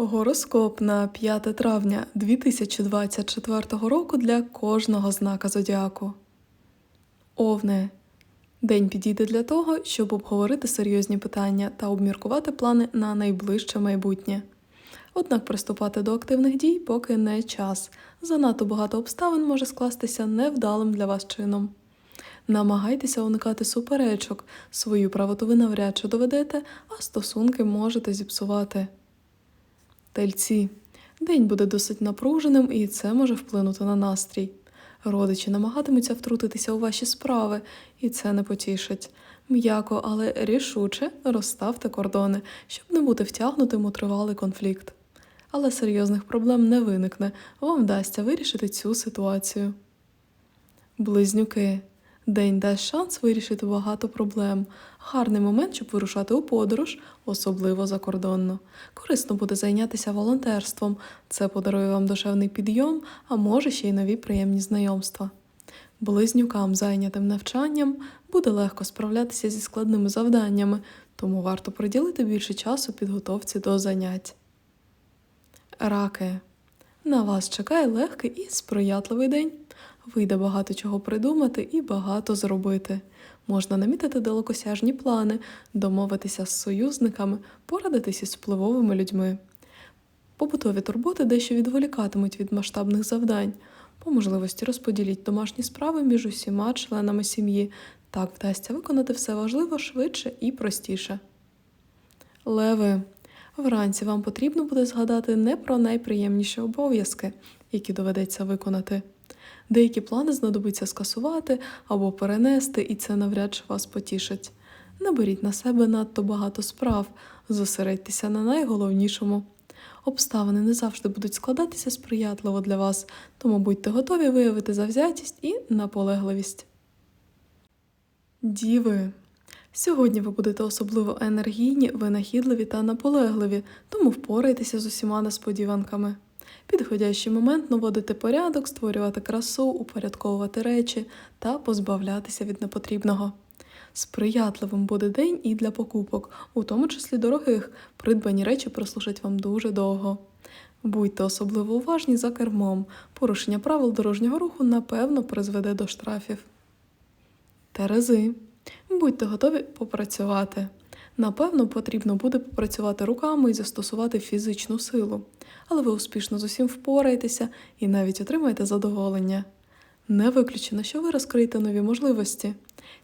Гороскоп на 5 травня 2024 року для кожного знака зодіаку. Овне. День підійде для того, щоб обговорити серйозні питання та обміркувати плани на найближче майбутнє. Однак приступати до активних дій поки не час. Занадто багато обставин може скластися невдалим для вас чином. Намагайтеся уникати суперечок, свою правоту ви навряд чи доведете, а стосунки можете зіпсувати. Тельці. День буде досить напруженим, і це може вплинути на настрій. Родичі намагатимуться втрутитися у ваші справи, і це не потішить. М'яко, але рішуче розставте кордони, щоб не бути втягнутим у тривалий конфлікт. Але серйозних проблем не виникне, вам вдасться вирішити цю ситуацію. Близнюки. День дасть шанс вирішити багато проблем. Гарний момент, щоб вирушати у подорож, особливо закордонно. Корисно буде зайнятися волонтерством. Це подарує вам душевний підйом, а може ще й нові приємні знайомства. Близнюкам, зайнятим навчанням, буде легко справлятися зі складними завданнями, тому варто приділити більше часу підготовці до занять. Раки. На вас чекає легкий і сприятливий день. Вийде багато чого придумати і багато зробити. Можна намітити далекосяжні плани, домовитися з союзниками, порадитися з впливовими людьми. Побутові турботи дещо відволікатимуть від масштабних завдань. По можливості розподіліть домашні справи між усіма членами сім'ї. Так вдасться виконати все важливо швидше і простіше. Леви. Вранці вам потрібно буде згадати не про найприємніші обов'язки, які доведеться виконати. Деякі плани знадобиться скасувати або перенести, і це навряд чи вас потішить. Не беріть на себе надто багато справ, зосередьтеся на найголовнішому. Обставини не завжди будуть складатися сприятливо для вас, тому будьте готові виявити завзятість і наполегливість. Діви. Сьогодні ви будете особливо енергійні, винахідливі та наполегливі, тому впорайтеся з усіма несподіванками. Підходящий момент наводити порядок, створювати красу, упорядковувати речі та позбавлятися від непотрібного. Сприятливим буде день і для покупок, у тому числі дорогих, придбані речі прослужать вам дуже довго. Будьте особливо уважні за кермом. Порушення правил дорожнього руху напевно призведе до штрафів. Терези. Будьте готові попрацювати. Напевно, потрібно буде попрацювати руками і застосувати фізичну силу, але ви успішно з усім впораєтеся і навіть отримаєте задоволення. Не виключено, що ви розкриєте нові можливості.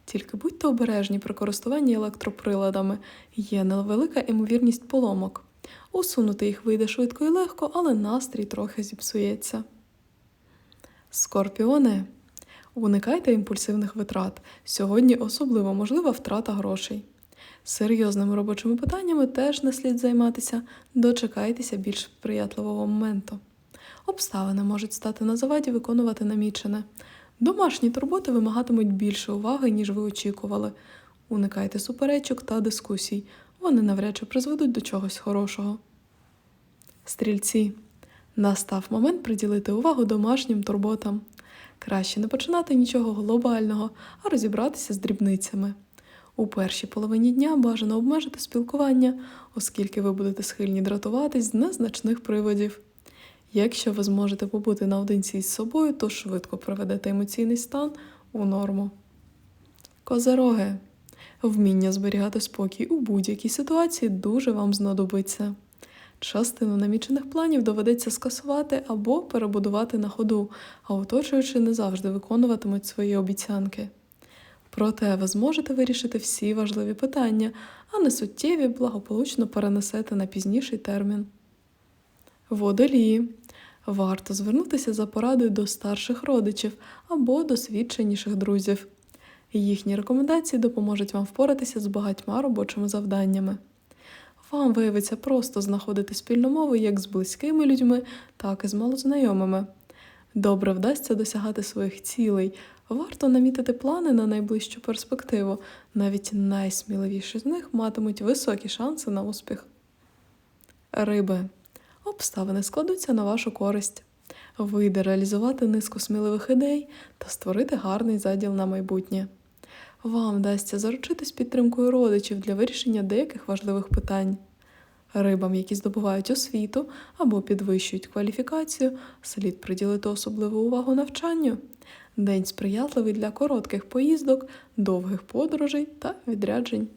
Тільки будьте обережні при користуванні електроприладами, є невелика ймовірність поломок. Усунути їх вийде швидко і легко, але настрій трохи зіпсується. Скорпіони. Уникайте імпульсивних витрат. Сьогодні особливо можлива втрата грошей. Серйозними робочими питаннями теж не слід займатися, дочекайтеся більш сприятливого моменту. Обставини можуть стати на заваді виконувати намічене. Домашні турботи вимагатимуть більше уваги, ніж ви очікували. Уникайте суперечок та дискусій, вони навряд чи призведуть до чогось хорошого. Стрільці. Настав момент приділити увагу домашнім турботам. Краще не починати нічого глобального, а розібратися з дрібницями. У першій половині дня бажано обмежити спілкування, оскільки ви будете схильні дратуватись з незначних приводів. Якщо ви зможете побути наодинці із собою, то швидко приведете емоційний стан у норму. Козероги. Вміння зберігати спокій у будь-якій ситуації дуже вам знадобиться. Частину намічених планів доведеться скасувати або перебудувати на ходу, а оточуючи не завжди виконуватимуть свої обіцянки. Проте ви зможете вирішити всі важливі питання, а не суттєві благополучно перенесете на пізніший термін. Водолії. Варто звернутися за порадою до старших родичів або досвідченіших друзів. Їхні рекомендації допоможуть вам впоратися з багатьма робочими завданнями. Вам виявиться просто знаходити спільну мову як з близькими людьми, так і з малознайомими. Добре вдасться досягати своїх цілей. Варто намітити плани на найближчу перспективу. Навіть найсміливіші з них матимуть високі шанси на успіх. Риби. Обставини складуться на вашу користь. Вийде реалізувати низку сміливих ідей та створити гарний заділ на майбутнє. Вам вдасться заручитись підтримкою родичів для вирішення деяких важливих питань. Рибам, які здобувають освіту або підвищують кваліфікацію, слід приділити особливу увагу навчанню. День сприятливий для коротких поїздок, довгих подорожей та відряджень.